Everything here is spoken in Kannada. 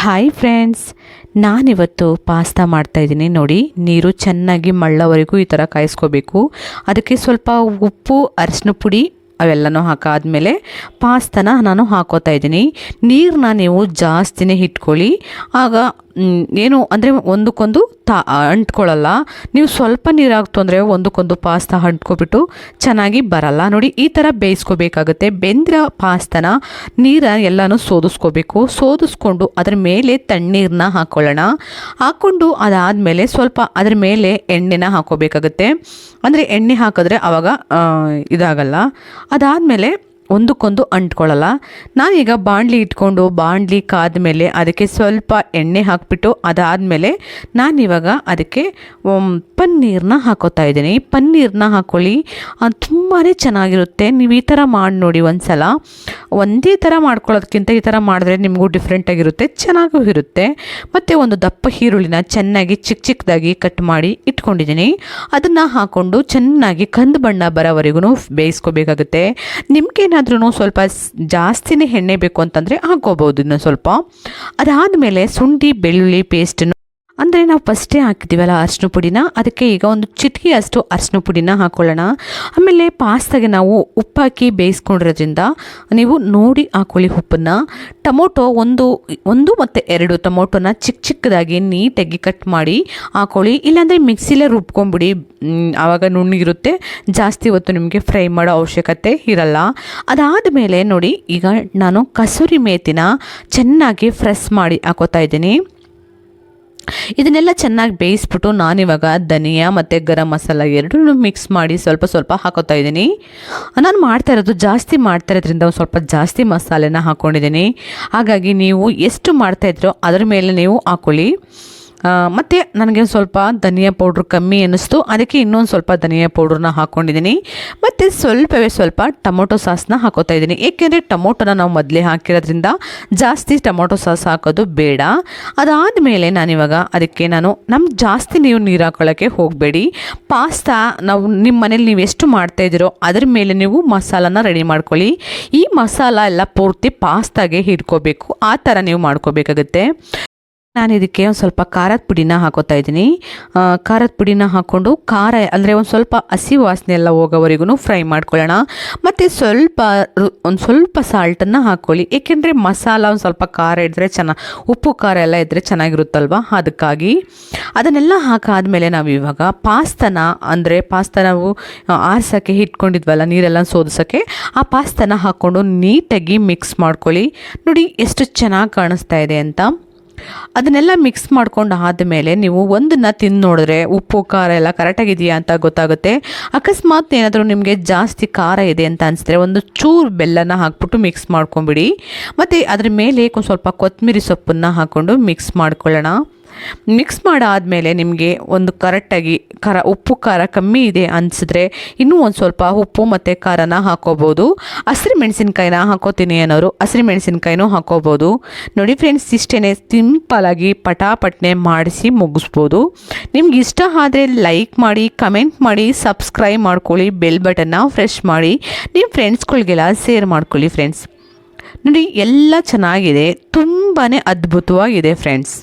ಹಾಯ್ ಫ್ರೆಂಡ್ಸ್ ನಾನಿವತ್ತು ಪಾಸ್ತಾ ಮಾಡ್ತಾಯಿದ್ದೀನಿ ನೋಡಿ, ನೀರು ಚೆನ್ನಾಗಿ ಮಳ್ಳವರೆಗೂ ಈ ಥರ ಕಾಯಿಸ್ಕೋಬೇಕು. ಅದಕ್ಕೆ ಸ್ವಲ್ಪ ಉಪ್ಪು, ಅರಿಶಿನ ಪುಡಿ ಅವೆಲ್ಲನೂ ಹಾಕಾದ್ಮೇಲೆ ಪಾಸ್ತಾನ ನಾನು ಹಾಕೋತಾ ಇದ್ದೀನಿ. ನೀರನ್ನ ನೀವು ಜಾಸ್ತಿನೇ ಇಟ್ಕೊಳ್ಳಿ. ಆಗ ಏನು, ಅಂದರೆ ಒಂದಕ್ಕೊಂದು ತಾ, ಅಂಟ್ಕೊಳ್ಳಲ್ಲ. ನೀವು ಸ್ವಲ್ಪ ನೀರಾಗ್ತು ಅಂದರೆ ಒಂದಕ್ಕೊಂದು ಪಾಸ್ತಾ ಅಂಟ್ಕೊಬಿಟ್ಟು ಚೆನ್ನಾಗಿ ಬರಲ್ಲ. ನೋಡಿ, ಈ ಥರ ಬೇಯಿಸ್ಕೋಬೇಕಾಗುತ್ತೆ. ಬೆಂದಿರೋ ಪಾಸ್ತನ ನೀರ ಎಲ್ಲನೂ ಸೋದಿಸ್ಕೋಬೇಕು. ಸೋದಿಸ್ಕೊಂಡು ಅದ್ರ ಮೇಲೆ ತಣ್ಣೀರನ್ನ ಹಾಕ್ಕೊಳ್ಳೋಣ ಹಾಕ್ಕೊಂಡು ಅದಾದಮೇಲೆ ಸ್ವಲ್ಪ ಅದ್ರ ಮೇಲೆ ಎಣ್ಣೆನ ಹಾಕೋಬೇಕಾಗುತ್ತೆ ಅಂದರೆ ಎಣ್ಣೆ ಹಾಕಿದ್ರೆ ಆವಾಗ ಇದಾಗಲ್ಲ. ಅದಾದಮೇಲೆ ಒಂದಕ್ಕೊಂದು ಅಂಟ್ಕೊಳ್ಳಲ್ಲ. ನಾನೀಗ ಬಾಣಲಿ ಇಟ್ಕೊಂಡು ಬಾಣಲಿ ಕಾದ್ಮೇಲೆ ಅದಕ್ಕೆ ಸ್ವಲ್ಪ ಎಣ್ಣೆ ಹಾಕ್ಬಿಟ್ಟು ಅದಾದಮೇಲೆ ನಾನಿವಾಗ ಅದಕ್ಕೆ ಒಮ್, ಪನ್ನೀರ್ನ ಹಾಕೋತಾ ಇದ್ದೀನಿ. ಪನ್ನೀರ್ನ ಹಾಕ್ಕೊಳ್ಳಿ ತುಂಬಾ ಚೆನ್ನಾಗಿರುತ್ತೆ. ನೀವು ಈ ಥರ ಮಾಡಿ ನೋಡಿ ಒಂದ್ಸಲ. ಒಂದೇ ಥರ ಮಾಡ್ಕೊಳ್ಳೋದಕ್ಕಿಂತ ಈ ಥರ ಮಾಡಿದ್ರೆ ನಿಮಗೂ ಡಿಫ್ರೆಂಟಾಗಿರುತ್ತೆ ಚೆನ್ನಾಗೂ ಇರುತ್ತೆ. ಮತ್ತು ಒಂದು ದಪ್ಪ ಈರುಳ್ಳಿನ ಚೆನ್ನಾಗಿ ಚಿಕ್ಕ ಚಿಕ್ಕದಾಗಿ ಕಟ್ ಮಾಡಿ ಇಟ್ಕೊಂಡಿದ್ದೀನಿ. ಅದನ್ನು ಹಾಕ್ಕೊಂಡು ಚೆನ್ನಾಗಿ ಕಂದು ಬಣ್ಣ ಬರೋವರೆಗೂ ಬೇಯಿಸ್ಕೋಬೇಕಾಗುತ್ತೆ. ನಿಮ್ಗೇನಾದ್ರೂ ಸ್ವಲ್ಪ ಜಾಸ್ತಿನೇ ಎಣ್ಣೆ ಬೇಕು ಅಂತಂದರೆ ಹಾಕ್ಕೋಬೋದು ಇನ್ನೊಂದು ಸ್ವಲ್ಪ. ಅದಾದಮೇಲೆ ಶುಂಠಿ ಬೆಳ್ಳುಳ್ಳಿ ಪೇಸ್ಟನ್ನು ಅಂದರೆ ನಾವು ಫಸ್ಟೇ ಹಾಕಿದ್ದೀವಲ್ಲ ಅರಿಶಿನ ಪುಡಿನ, ಅದಕ್ಕೆ ಈಗ ಒಂದು ಚಿಟಿಕೆ ಅಷ್ಟು ಅರಿಶಿನ ಪುಡಿನ ಹಾಕ್ಕೊಳ್ಳೋಣ ಆಮೇಲೆ ಪಾಸ್ತಾಗೆ ನಾವು ಉಪ್ಪಾಕಿ ಬೇಯಿಸ್ಕೊಂಡಿರೋದ್ರಿಂದ ನೀವು ನೋಡಿ ಹಾಕೊಳ್ಳಿ ಉಪ್ಪನ್ನು. ಟೊಮೊಟೊ ಒಂದು ಒಂದು ಮತ್ತು ಎರಡು ಟೊಮೊಟೊನ ಚಿಕ್ಕ ಚಿಕ್ಕದಾಗಿ ನೀಟಾಗಿ ಕಟ್ ಮಾಡಿ ಹಾಕೊಳ್ಳಿ. ಇಲ್ಲಾಂದರೆ ಮಿಕ್ಸಿಲೇ ರುಬ್ಕೊಂಬಿಡಿ. ಆವಾಗ ನುಣ್ಣಗಿರುತ್ತೆ ಜಾಸ್ತಿ ಹೊತ್ತು ನಿಮಗೆ ಫ್ರೈ ಮಾಡೋ ಅವಶ್ಯಕತೆ ಇರಲ್ಲ. ಅದಾದ ಮೇಲೆ ನೋಡಿ, ಈಗ ನಾನು ಕಸೂರಿ ಮೇತಿನ ಚೆನ್ನಾಗಿ ಫ್ರೆಸ್ ಮಾಡಿ ಹಾಕೋತಾ ಇದ್ದೀನಿ. ಇದನ್ನೆಲ್ಲ ಚೆನ್ನಾಗಿ ಬೇಯಿಸ್ಬಿಟ್ಟು ನಾನಿವಾಗ ಧನಿಯಾ ಮತ್ತು ಗರಂ ಮಸಾಲ ಎರಡೂ ಮಿಕ್ಸ್ ಮಾಡಿ ಸ್ವಲ್ಪ ಸ್ವಲ್ಪ ಹಾಕೋತಾ ಇದ್ದೀನಿ. ನಾನು ಮಾಡ್ತಾ ಇರೋದು ಜಾಸ್ತಿ ಮಾಡ್ತಾ ಇರೋದ್ರಿಂದ ಒಂದು ಸ್ವಲ್ಪ ಜಾಸ್ತಿ ಮಸಾಲೆನ ಹಾಕ್ಕೊಂಡಿದ್ದೀನಿ ಹಾಗಾಗಿ ನೀವು ಎಷ್ಟು ಮಾಡ್ತಾ ಇದ್ರೋ ಅದ್ರ ಮೇಲೆ ನೀವು ಹಾಕೊಳ್ಳಿ. ಆ, ಮತ್ತು ನನಗೆ ಸ್ವಲ್ಪ ಧನಿಯಾ ಪೌಡ್ರ್ ಕಮ್ಮಿ ಅನ್ನಿಸ್ತು. ಅದಕ್ಕೆ ಇನ್ನೊಂದು ಸ್ವಲ್ಪ ಧನಿಯಾ ಪೌಡ್ರನ್ನ ಹಾಕ್ಕೊಂಡಿದ್ದೀನಿ ಮತ್ತು ಸ್ವಲ್ಪವೇ ಸ್ವಲ್ಪ ಟೊಮೊಟೊ ಸಾಸ್ನ ಹಾಕೋತಾ ಇದ್ದೀನಿ. ಏಕೆಂದರೆ ಟೊಮೊಟೊನ ನಾವು ಮೊದಲೇ ಹಾಕಿರೋದ್ರಿಂದ ಜಾಸ್ತಿ ಟೊಮೊಟೊ ಸಾಸ್ ಹಾಕೋದು ಬೇಡ. ಅದಾದ ಅದಾದಮೇಲೆ ನಾನಿವಾಗ ಅದಕ್ಕೆ ನಾನು ನಮ್ಮ ಜಾಸ್ತಿ ನೀವು ನೀರು ಹಾಕೊಳ್ಳೋಕ್ಕೆ ಹೋಗಬೇಡಿ. ಪಾಸ್ತಾ ನಾವು ನಿಮ್ಮ ಮನೇಲಿ ನೀವು ಎಷ್ಟು ಮಾಡ್ತಾ ಇದ್ದೀರೋ ಅದ್ರ ಮೇಲೆ ನೀವು ಮಸಾಲಾನ ರೆಡಿ ಮಾಡ್ಕೊಳ್ಳಿ. ಈ ಮಸಾಲ ಎಲ್ಲ ಪೂರ್ತಿ ಪಾಸ್ತಾಗೆ ಹಿಡ್ಕೋಬೇಕು. ಆ ಥರ ನೀವು ಮಾಡ್ಕೋಬೇಕಾಗುತ್ತೆ. ನಾನು ಇದಕ್ಕೆ ಒಂದು ಸ್ವಲ್ಪ ಖಾರದ ಪುಡಿನ ಹಾಕೋತಾ ಇದ್ದೀನಿ. ಖಾರದ ಪುಡಿನ ಹಾಕ್ಕೊಂಡು ಖಾರ, ಅಂದರೆ ಒಂದು ಸ್ವಲ್ಪ ಹಸಿ ವಾಸನೆ ಎಲ್ಲ ಹೋಗೋವರೆಗೂ ಫ್ರೈ ಮಾಡ್ಕೊಳ್ಳೋಣ. ಮತ್ತು ಸ್ವಲ್ಪ ಒಂದು ಸ್ವಲ್ಪ ಸಾಲ್ಟನ್ನು ಹಾಕ್ಕೊಳ್ಳಿ ಏಕೆಂದರೆ ಮಸಾಲ ಒಂದು ಸ್ವಲ್ಪ ಖಾರ ಇದ್ದರೆ ಚೆನ್ನಾಗಿ ಉಪ್ಪು ಖಾರ ಎಲ್ಲ ಇದ್ದರೆ ಚೆನ್ನಾಗಿರುತ್ತಲ್ವ? ಅದಕ್ಕಾಗಿ. ಅದನ್ನೆಲ್ಲ ಹಾಕಾದಮೇಲೆ ನಾವು ಇವಾಗ ಪಾಸ್ತನ, ಅಂದರೆ ಪಾಸ್ತ ನಾವು ಆರಿಸೋಕ್ಕೆ ಇಟ್ಕೊಂಡಿದ್ವಲ್ಲ ನೀರೆಲ್ಲ ಸೋದಿಸೋಕ್ಕೆ, ಆ ಪಾಸ್ತನ ಹಾಕ್ಕೊಂಡು ನೀಟಾಗಿ ಮಿಕ್ಸ್ ಮಾಡ್ಕೊಳ್ಳಿ. ನೋಡಿ ಎಷ್ಟು ಚೆನ್ನಾಗಿ ಕಾಣಿಸ್ತಾ ಇದೆ ಅಂತ. ಅದನ್ನೆಲ್ಲ ಮಿಕ್ಸ್ ಮಾಡ್ಕೊಂಡು ಆದಮೇಲೆ ನೀವು ಒಂದನ್ನು ತಿಂದು ನೋಡಿದ್ರೆ ಉಪ್ಪು, ಖಾರ ಎಲ್ಲ ಕರೆಕ್ಟಾಗಿದೆಯಾ ಅಂತ ಗೊತ್ತಾಗುತ್ತೆ. ಅಕಸ್ಮಾತ್ ಏನಾದರೂ ನಿಮಗೆ ಜಾಸ್ತಿ ಖಾರ ಇದೆ ಅಂತ ಅನಿಸಿದ್ರೆ ಒಂದು ಚೂರು ಬೆಲ್ಲನ ಹಾಕ್ಬಿಟ್ಟು ಮಿಕ್ಸ್ ಮಾಡ್ಕೊಂಬಿಡಿ ಮತ್ತು ಅದ್ರ ಮೇಲೆ ಸ್ವಲ್ಪ ಕೊತ್ತಂಬರಿ ಸೊಪ್ಪನ್ನು ಹಾಕ್ಕೊಂಡು ಮಿಕ್ಸ್ ಮಾಡ್ಕೊಳ್ಳೋಣ. ಮಿಕ್ಸ್ ಮಾಡಾದಮೇಲೆ ನಿಮಗೆ ಒಂದು ಕರೆಕ್ಟಾಗಿ ಖಾರ, ಉಪ್ಪು ಖಾರ ಕಮ್ಮಿ ಇದೆ ಅನಿಸಿದ್ರೆ ಇನ್ನೂ ಒಂದು ಸ್ವಲ್ಪ ಉಪ್ಪು ಮತ್ತು ಖಾರನ ಹಾಕೋಬೋದು. ಹಸಿರು ಮೆಣಸಿನ್ಕಾಯಿನ ಹಾಕೋತೀನಿ ಅನ್ನೋರು ಹಸಿರು ಮೆಣಸಿನ್ಕಾಯಿನೂ ಹಾಕೋಬೋದು. ನೋಡಿ ಫ್ರೆಂಡ್ಸ್ ಇಷ್ಟೇ ಸಿಂಪಲಾಗಿ ಪಟಾಪಟ್ನೆ ಮಾಡಿಸಿ ಮುಗಿಸ್ಬೋದು. ನಿಮ್ಗೆ ಇಷ್ಟ ಆದರೆ ಲೈಕ್ ಮಾಡಿ ಕಮೆಂಟ್ ಮಾಡಿ ಸಬ್ಸ್ಕ್ರೈಬ್ ಮಾಡ್ಕೊಳ್ಳಿ ಬೆಲ್ ಬಟನ್ನ ಫ್ರೆಶ್ ಮಾಡಿ. ನಿಮ್ಮ ಫ್ರೆಂಡ್ಸ್ಗಳಿಗೆಲ್ಲ ಶೇರ್ ಮಾಡ್ಕೊಳ್ಳಿ ಫ್ರೆಂಡ್ಸ್ ನೋಡಿ, ಎಲ್ಲ ಚೆನ್ನಾಗಿದೆ. ತುಂಬಾ ಅದ್ಭುತವಾಗಿದೆ ಫ್ರೆಂಡ್ಸ್